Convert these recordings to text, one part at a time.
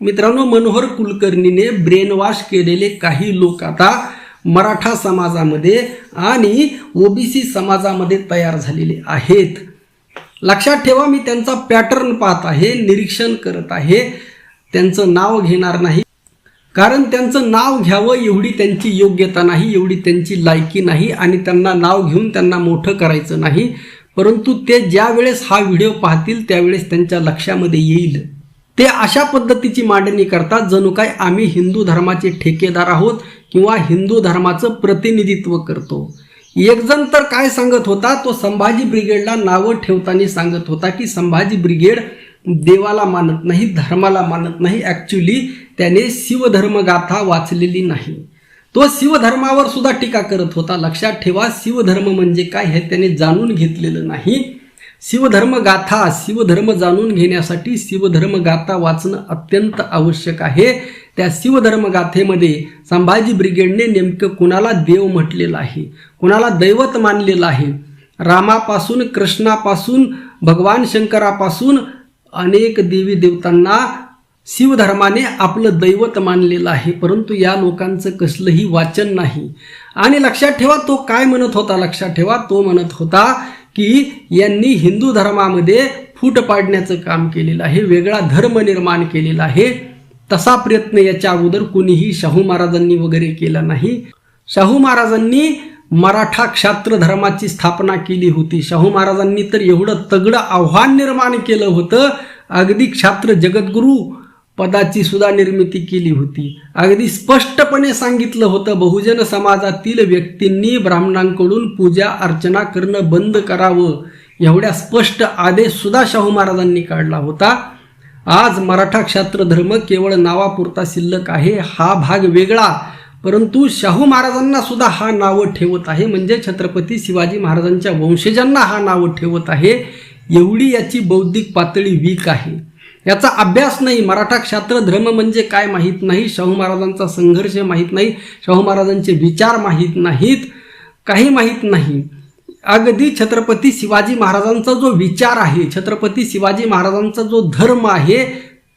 मित्रांनो मनोहर कुलकर्णीने ब्रेनवॉश केलेले काही लोक आता मराठा समाजामध्ये आणि ओबीसी समाजामध्ये तयार झालेले आहेत. लक्षात ठेवा मी त्यांचा पॅटर्न पाहत आहे निरीक्षण करत आहे. त्यांचं नाव घेणार नाही. कारण त्यांचं नाव घ्यावं एवढी त्यांची योग्यता नाही एवढी त्यांची लायकी नाही आणि त्यांना नाव घेऊन त्यांना मोठं करायचं नाही. परंतु ते ज्या वेळेस हा व्हिडिओ पाहतील त्यावेळेस त्यांच्या लक्षामध्ये येईल. ते अशा पद्धतीची मांडणी करतात जणू काय आम्ही हिंदू धर्माचे ठेकेदार आहोत किंवा हिंदू धर्माचं प्रतिनिधित्व करतो. एकजण तर काय सांगत होता तो संभाजी ब्रिगेडला नावं ठेवताना सांगत होता की संभाजी ब्रिगेड देवाला मानत नाही धर्माला मानत नाही ॲक्च्युली त्याने शिवधर्मगाथा वाचलेली नाही. तो शिवधर्मावर सुद्धा टीका करत होता लक्षात ठेवा शिवधर्म म्हणजे काय हे त्याने जाणून घेतलेलं नाही. शिवधर्म गाथा शिवधर्म जाणून घेण्यासाठी शिवधर्म गाथा वाचणं अत्यंत आवश्यक आहे. त्या शिवधर्म गाथेमध्ये संभाजी ब्रिगेडने नेमकं कुणाला देव म्हटलेलं आहे? कुणाला दैवत मानलेलं आहे? रामापासून कृष्णापासून भगवान शंकरापासून अनेक देवी देवतांना शिवधर्माने आपलं दैवत मानलेलं आहे. परंतु या लोकांचं कसलंही वाचन नाही. आणि लक्षात ठेवा तो काय म्हणत होता? लक्षात ठेवा तो म्हणत होता की यांनी हिंदू धर्मामध्ये फूट पाडण्याचं काम केलेलं आहे वेगळा धर्म निर्माण केलेला आहे. तसा प्रयत्न याच्या अगोदर कुणीही शाहू महाराजांनी वगैरे केला नाही. शाहू महाराजांनी मराठा क्षात्र धर्माची स्थापना केली होती. शाहू महाराजांनी तर एवढं तगडं आव्हान निर्माण केलं होतं. अगदी क्षात्र जगद्गुरू पदाची सुद्धा निर्मिती केली होती. अगदी स्पष्टपणे सांगितलं होतं बहुजन समाजातील व्यक्तींनी ब्राह्मणांकडून पूजा अर्चना करणं बंद करावं. एवढ्या स्पष्ट आदेश सुद्धा शाहू महाराजांनी काढला होता. आज मराठा क्षात्र धर्म केवळ नावापुरता शिल्लक आहे हा भाग वेगळा. परंतु शाहू महाराजांना सुद्धा हा नावं ठेवत आहे म्हणजे छत्रपती शिवाजी महाराजांच्या वंशजांना हा नावं ठेवत आहे. एवढी याची बौद्धिक पातळी वीक आहे. याचा अभ्यास नाही. मराठा क्षात्र धर्म म्हणजे काय माहीत नाही. शाहू महाराजांचा संघर्ष माहीत नाही. शाहू महाराजांचे विचार माहीत नाहीत. काही माहीत नाही. अगदी छत्रपती शिवाजी महाराजांचा जो विचार आहे छत्रपती शिवाजी महाराजांचा जो धर्म आहे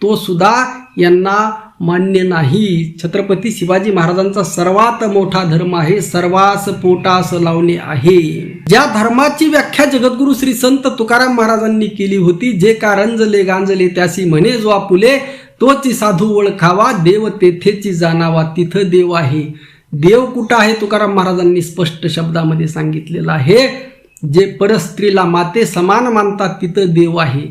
तो सुद्धा यांना मान्य नाही. छत्रपती शिवाजी महाराजांचा सर्वात मोठा धर्म आहे सर्वास पोटास लावणे आहे. ज्या धर्माची व्याख्या जगद्गुरु श्री संत तुकाराम महाराजांनी केली होती जे कारंजले गांजले त्यासी म्हणे जो आपुले तोची साधू ओळखावा देव तेथेची जाणावा तिथं देव आहे. देव कुठं आहे? तुकाराम महाराजांनी स्पष्ट शब्दामध्ये सांगितलेलं आहे. जे परस्त्रीला माते समान मानतात तिथं देव आहे.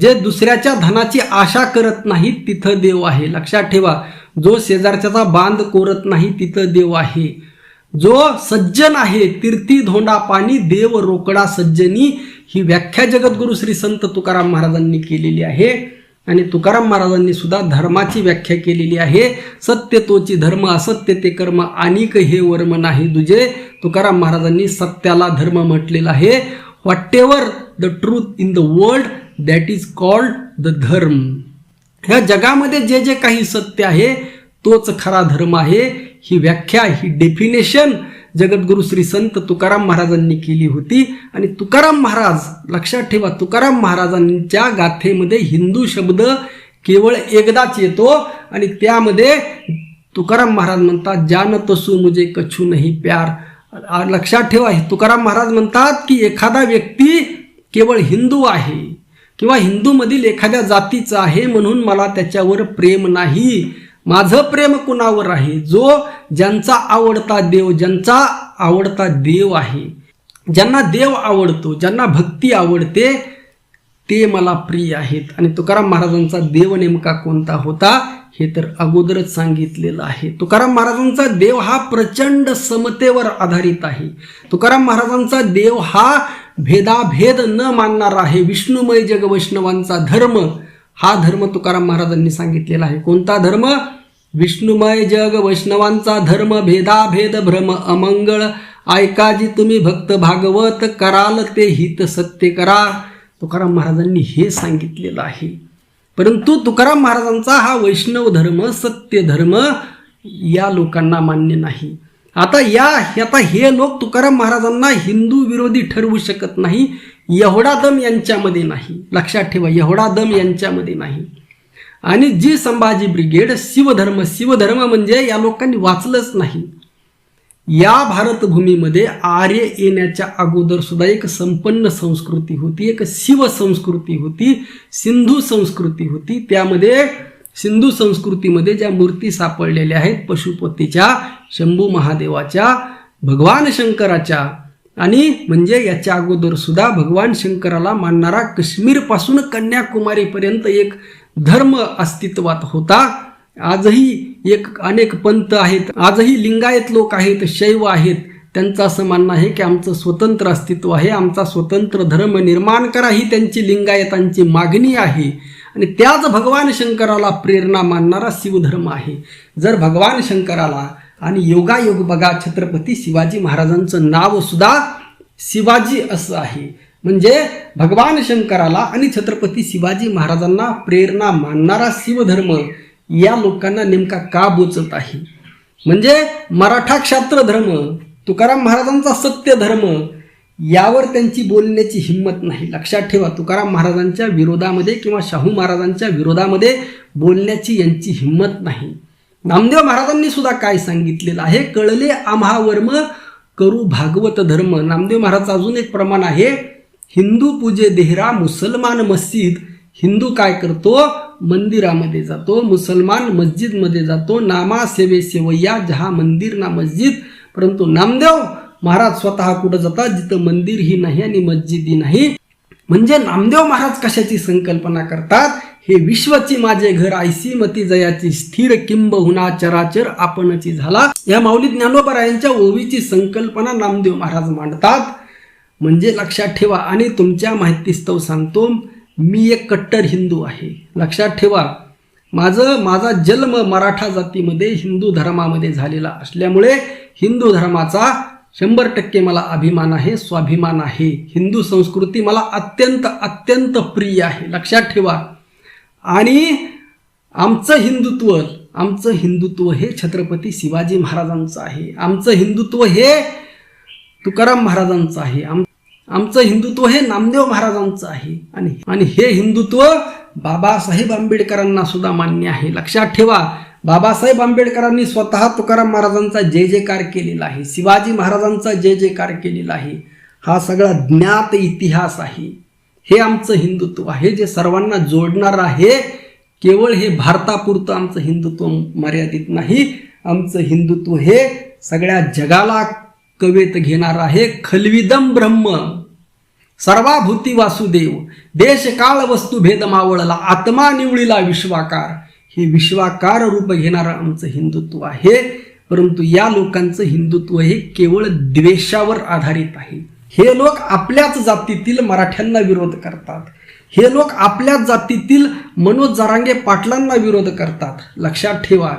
जे दुसऱ्याच्या धनाची आशा करत नाहीत तिथं देव आहे. लक्षात ठेवा जो शेजारच्याचा बांध कोरत नाही तिथं देव आहे. जो सज्जन आहे तीर्थी धोंडा पाणी देव रोकडा सज्जनी ही व्याख्या जगद्गुरु श्री संत तुकाराम महाराजांनी केलेली आहे. आणि तुकाराम महाराजांनी सुद्धा धर्माची व्याख्या केलेली आहे. सत्य तोची धर्म असत्य ते कर्म आणिक हे वर्म नाही दुजे. तुकाराम महाराजांनी सत्याला धर्म म्हटलेला आहे. Whatever the truth in the world that is called the dharma. ह्या जगामध्ये जे जे काही सत्य आहे तोच खरा धर्म आहे. ही व्याख्या ही डेफिनेशन जगद्गुरु श्री संत तुकाराम महाराजांनी केली होती. आणि तुकाराम महाराज लक्षात ठेवा तुकाराम महाराजांच्या गाथेमध्ये हिंदू शब्द केवळ एकदाच येतो. आणि त्यामध्ये तुकाराम महाराज म्हणतात जान तसू मुझे कछू नाही प्यार. लक्षात ठेवा तुकाराम महाराज म्हणतात की एखादा व्यक्ती केवळ हिंदू आहे किंवा हिंदूमधील एखाद्या जातीचा आहे म्हणून मला त्याच्यावर प्रेम नाही. माझं प्रेम कुणावर आहे? जो ज्यांचा आवडता देव ज्यांचा आवडता देव आहे ज्यांना देव आवडतो ज्यांना भक्ती आवडते ते मला प्रिय आहेत. आणि तुकाराम महाराजांचा देव नेमका कोणता होता हे तर अगोदरच सांगितलेलं आहे. तुकाराम महाराजांचा देव हा प्रचंड समतेवर आधारित आहे. तुकाराम महाराजांचा देव हा भेदाभेद न मानणारा आहे. विष्णुमय जगवैष्णवांचा धर्म हा धर्म तुकाराम महाराजांनी सांगितलेला आहे. कोणता धर्म? विष्णुमय जग वैष्णवांचा धर्म भेदाभेद भ्रम अमंगळ. ऐकाजी तुम्ही भक्त भागवत कराल ते हित सत्य करा. तुकाराम महाराजांनी हे सांगितलेलं आहे. परंतु तुकाराम महाराजांचा हा वैष्णव धर्म सत्य धर्म या लोकांना मान्य नाही. आता या आता हे लोक तुकाराम महाराजांना हिंदू विरोधी ठरवू शकत नाही. एवढा दम यांच्यामध्ये नाही. लक्षात ठेवा एवढा दम यांच्यामध्ये नाही. आणि जी संभाजी ब्रिगेड शिवधर्म शिवधर्म म्हणजे या लोकांनी वाचलंच नाही. या भारतभूमीमध्ये आर्य येण्याच्या अगोदर सुद्धा एक संपन्न संस्कृती होती एक शिव संस्कृती होती सिंधू संस्कृती होती. त्यामध्ये सिंधू संस्कृतीमध्ये ज्या मूर्ती सापडलेल्या आहेत पशुपतीच्या शंभू महादेवाच्या भगवान शंकराच्या आणि म्हणजे याच्या अगोदर सुद्धा भगवान शंकराला मानणारा काश्मीरपासून कन्याकुमारीपर्यंत एक धर्म अस्तित्वात होता. आजही एक अनेक पंथ आहेत आजही लिंगायत लोक आहेत शैव आहेत. त्यांचं असं मानणं आहे की आमचं स्वतंत्र अस्तित्व आहे आमचा स्वतंत्र धर्म निर्माण करा ही त्यांची लिंगायतांची मागणी आहे. आणि त्याच भगवान शंकराला प्रेरणा मानणारा शिवधर्म आहे. जर भगवान शंकराला आणि योगायोग बघा छत्रपती शिवाजी महाराजांचं नाव सुद्धा शिवाजी असं आहे. म्हणजे भगवान शंकराला आणि छत्रपती शिवाजी महाराजांना प्रेरणा मानणारा शिवधर्म या लोकांना नेमका का बोचत आहे? म्हणजे मराठा क्षात्र धर्म तुकाराम महाराजांचा सत्य धर्म यावर त्यांची बोलण्याची हिंमत नाही. लक्षात ठेवा तुकाराम महाराजांच्या विरोधामध्ये किंवा शाहू महाराजांच्या विरोधामध्ये बोलण्याची यांची हिंमत नाही. नामदेव महाराजांनी सुद्धा काय सांगितलेलं आहे? कळले आम्हा वर्म करू भागवत धर्म. नामदेव महाराजचं अजून एक प्रमाण आहे. हिंदू पूजे देहरा मुसलमान मस्जिद. हिंदू काय करतो? मंदिरामध्ये जातो. मुसलमान मस्जिदमध्ये जातो. नामा सेवे सेवय्या जहा मंदिर ना मस्जिद. परंतु नामदेव महाराज स्वतः कुठं जातात? जिथं मंदिर ही नाही आणि मस्जिद ही नाही. म्हणजे नामदेव महाराज कशाची संकल्पना करतात? हे विश्वची माझे घर आयसी मती जयाची स्थिर किंब हुना चराचर आपणची झाला. या माऊली ज्ञानोपरायांच्या ओवीची संकल्पना नामदेव महाराज मांडतात. म्हणजे लक्षात ठेवा आणि तुमच्या माहितीस्तव सांगतो मी एक कट्टर हिंदू आहे. लक्षात ठेवा माझं माझा जन्म मराठा जातीमध्ये हिंदू धर्मामध्ये झालेला असल्यामुळे हिंदू धर्माचा शंभर टक्के मला अभिमान आहे स्वाभिमान आहे. हिंदू संस्कृती मला अत्यंत अत्यंत प्रिय आहे. लक्षात ठेवा. आणि आमचं हिंदुत्व आमचं हिंदुत्व हे छत्रपती शिवाजी महाराजांचं आहे. आमचं हिंदुत्व हे तुकाराम महाराजांचं आहे. आम आमचं हिंदुत्व हे नामदेव महाराजांचं आहे. आणि आणि हे हिंदुत्व बाबासाहेब आंबेडकरांना सुद्धा मान्य आहे. लक्षात ठेवा बाबासाहेब आंबेडकरांनी स्वतः तुकाराम महाराजांचा जय जयकार केलेला आहे. शिवाजी महाराजांचा जय जयकार केलेला आहे. हा सगळा ज्ञात इतिहास आहे. हे आमचं हिंदुत्व आहे जे सर्वांना जोडणार आहे केवळ हे भारतापुरतं आमचं हिंदुत्व मर्यादित नाही. आमचं हिंदुत्व हे सगळ्या जगाला कवेत घेणार आहे. खलविदम ब्रह्म सर्वाभूती वासुदेव देश काळ वस्तू भेद मावळला आत्मा निवळीला विश्वाकार. हे विश्वाकार रूप घेणारं आमचं हिंदुत्व आहे. परंतु या लोकांचं हिंदुत्व हे केवळ द्वेषावर आधारित आहे. हे लोक आपल्याच जातीतील मराठ्यांना विरोध करतात. हे लोक आपल्याच जातीतील मनोज जरांगे पाटलांना विरोध करतात. लक्षात ठेवा.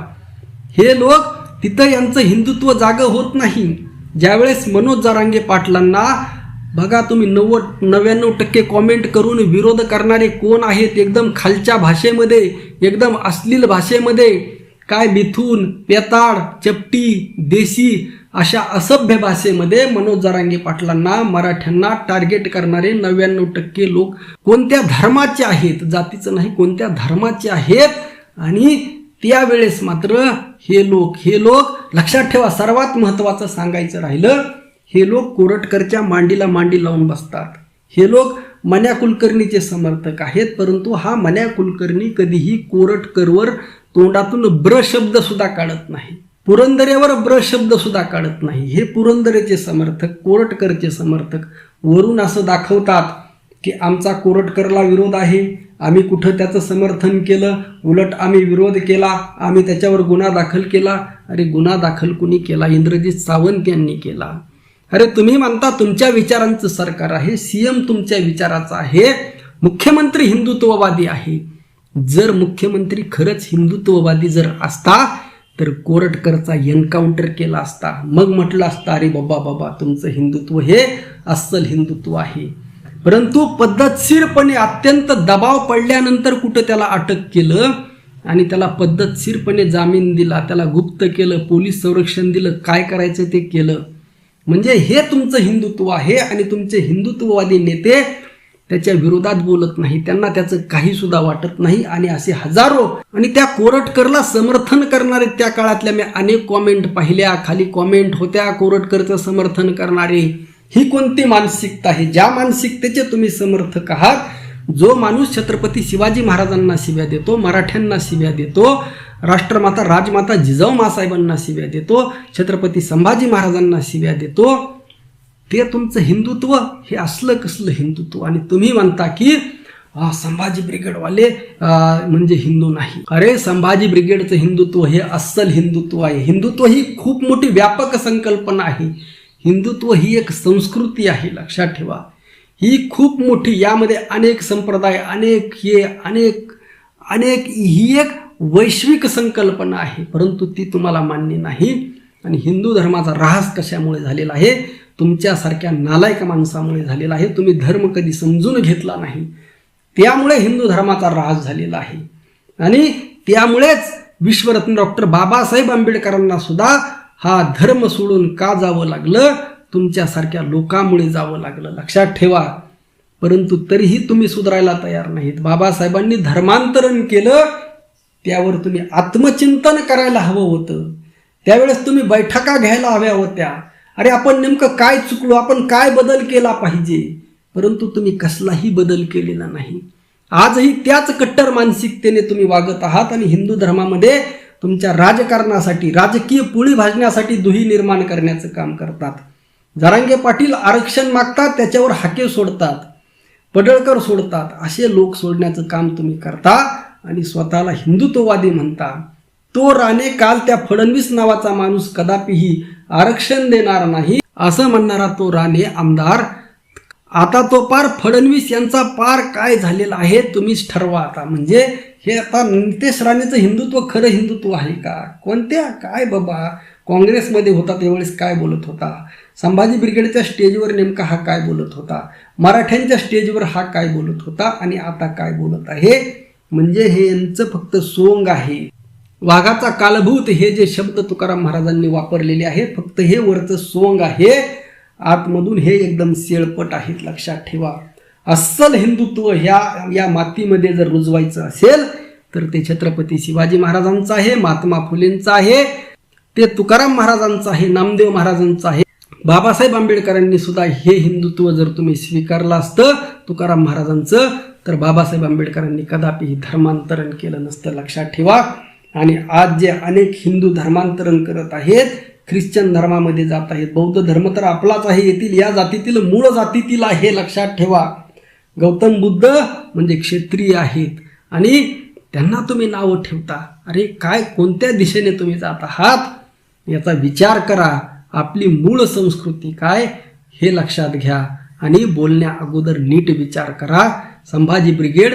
हे लोक तिथं यांचं हिंदुत्व जाग होत नाही. ज्यावेळेस मनोज जरांगे पाटलांना बघा तुम्ही नव्वद नव्याण्णव टक्के कॉमेंट करून विरोध करणारे कोण आहेत एकदम खालच्या भाषेमध्ये एकदम अश्लील भाषेमध्ये? काय मिथून पेताड चपटी देशी अशा असभ्य भाषेमध्ये मनोज जरांगे पाटलांना मराठ्यांना टार्गेट करणारे नव्याण्णव टक्के लोक कोणत्या धर्माचे आहेत जातीचं नाही कोणत्या धर्माचे आहेत? आणि त्यावेळेस मात्र हे लोक हे लोक लक्षात ठेवा सर्वात महत्त्वाचं सांगायचं राहिलं हे लोक कोरटकरच्या मांडीला मांडी लावून बसतात. हे लोक मन्या कुलकर्णीचे समर्थक आहेत परंतु हा मन्या कुलकर्णी कधीही कोरटकरवर तोंडातून ब्र शब्द सुद्धा काढत नाही. पुरंदरेवर ब्र शब्द सुद्धा काढत नाही. हे पुरंदरेचे समर्थक कोरटकरचे समर्थक वरून असं दाखवतात की आमचा कोरटकरला विरोध आहे आम्ही कुठं त्याचं समर्थन केलं उलट आम्ही विरोध केला आम्ही त्याच्यावर गुन्हा दाखल केला. अरे गुन्हा दाखल कुणी केला? इंद्रजित सावंत यांनी केला. अरे तुम्ही म्हणता तुमच्या विचारांचं सरकार आहे सीएम तुमच्या विचाराचा आहे मुख्यमंत्री हिंदुत्ववादी आहे. जर मुख्यमंत्री खरंच हिंदुत्ववादी जर असता तर कोरटकरचा एन्काउंटर केला असता मग म्हटलं असतं अरे बाबा बाबा तुमचं हिंदुत्व हे अस्सल हिंदुत्व आहे. परंतु पद्धतशीरपणे अत्यंत दबाव पडल्यानंतर कुठं त्याला अटक केलं आणि त्याला पद्धतशीरपणे जामीन दिला त्याला गुप्त केलं पोलीस संरक्षण दिलं काय करायचं ते केलं? म्हणजे हे तुमचं हिंदुत्व आहे आणि तुमचे हिंदुत्ववादी नेते त्याच्या विरोधात बोलत नाही त्यांना त्याचं काही सुद्धा वाटत नाही आणि असे हजारो आणि त्या कोरटकरला समर्थन करणारे त्या काळातल्या मी अनेक कॉमेंट पाहिल्या. खाली कॉमेंट होत्या कोरटकरचं समर्थन करणारे. ही कोणती मानसिकता आहे? ज्या मानसिकतेचे तुम्ही समर्थक आहात जो माणूस छत्रपती शिवाजी महाराजांना शिव्या देतो मराठ्यांना शिव्या देतो राष्ट्रमाता राजमाता जिजाऊ मासाहेबांना शिव्या देतो छत्रपती संभाजी महाराजांना शिव्या देतो ते तुमचं हिंदुत्व हे असलं कसलं हिंदुत्व? आणि तुम्ही म्हणता की संभाजी ब्रिगेडवाले म्हणजे हिंदू नाही. अरे संभाजी ब्रिगेडचं हिंदुत्व हे अस्सल हिंदुत्व आहे. हिंदुत्व ही खूप मोठी व्यापक संकल्पना आहे. हिंदुत्व ही एक संस्कृती आहे लक्षात ठेवा. ही खूप मोठी यामध्ये अनेक संप्रदाय अनेक हे अनेक अनेक ही एक वैश्विक संकल्पना आहे. परंतु ती तुम्हाला मान्य नाही. आणि हिंदू धर्माचा ऱ्हास कशामुळे झालेला आहे? तुमच्यासारख्या नालायक माणसामुळे झालेला आहे. तुम्ही धर्म कधी समजून घेतला नाही. त्यामुळे हिंदू धर्माचा ऱ्हास झालेला आहे. आणि त्यामुळेच विश्वरत्न डॉक्टर बाबासाहेब आंबेडकरांना सुद्धा हा धर्म सोडून का जावं लागलं? तुमच्यासारख्या लोकांमुळे जावं लागलं. लक्षात ठेवा. परंतु तरीही तुम्ही सुधारायला तयार नाहीत. बाबासाहेबांनी धर्मांतरण केलं त्यावर तुम्ही आत्मचिंतन करायला हवं होतं. त्यावेळेस तुम्ही बैठका घ्यायला हव्या होत्या. अरे आपण नेमकं काय चुकलो आपण काय बदल केला पाहिजे? परंतु तुम्ही कसलाही बदल केलेला नाही. आजही त्याच कट्टर मानसिकतेने तुम्ही वागत आहात आणि हिंदू धर्मामध्ये तुमच्या राजकारणासाठी राजकीय पोळी भाजण्यासाठी दुही निर्माण करण्याचं काम करतात. जरांगे पाटील आरक्षण मागतात त्याच्यावर हाके सोडतात पडळकर सोडतात असे लोक सोडण्याचं काम तुम्ही करता आणि स्वतःला हिंदुत्ववादी म्हणता. तो राणे काल त्या फडणवीस नावाचा माणूस कदापिही आरक्षण देणार नाही असं म्हणणारा तो राणे आमदार. आता तो पार फडणवीस यांचा पार काय झालेला आहे तुम्हीच ठरवा आता. म्हणजे हे आता नितेश राणेचं हिंदुत्व खरं हिंदुत्व आहे का? कोणत्या? काय बाबा? काँग्रेसमध्ये होता त्यावेळेस काय बोलत होता? संभाजी ब्रिगेडच्या स्टेजवर नेमका हा काय बोलत होता? मराठ्यांच्या स्टेजवर हा काय बोलत होता? आणि आता काय बोलत आहे? म्हणजे हे यांचं फक्त सोंग आहे. वाघाचा कालभूत हे जे शब्द तुकाराम महाराजांनी वापरलेले आहे फक्त हे वरचं सोंग आहे आतमधून हे एकदम सेळपट आहेत लक्षात ठेवा. अस्सल हिंदुत्व ह्या या मातीमध्ये जर रुजवायचं असेल तर ते छत्रपती शिवाजी महाराजांचं आहे महात्मा फुलेंचं आहे ते तुकाराम महाराजांचं आहे नामदेव महाराजांचं आहे. बाबासाहेब आंबेडकरांनी सुद्धा हे हिंदुत्व जर तुम्ही स्वीकारलं असतं तुकाराम महाराजांचं तर बाबासाहेब आंबेडकरांनी कदापि धर्मांतरण केलं नसतं लक्षात ठेवा. आणि आज जे अनेक हिंदू धर्मांतरण करत आहेत ख्रिश्चन धर्मामध्ये जात आहेत बौद्ध धर्म तर आपलाच आहे येथील या जातीतील मूळ जातीतील आहे लक्षात ठेवा. गौतम बुद्ध म्हणजे क्षेत्रीय आहेत आणि त्यांना तुम्ही नावं ठेवता. अरे काय कोणत्या दिशेने तुम्ही जात आहात? याचा विचार करा. आपली मूळ संस्कृती काय हे लक्षात घ्या आणि बोलण्या अगोदर नीट विचार करा. संभाजी ब्रिगेड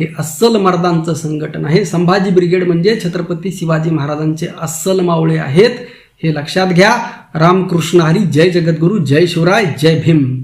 हे अस्सल मर्दांचं संघटन आहे. संभाजी ब्रिगेड म्हणजे छत्रपती शिवाजी महाराजांचे अस्सल मावळे आहेत. हे लक्षात घ्या. रामकृष्ण हरी जय जगद्गुरू जय शिवराय जय भीम.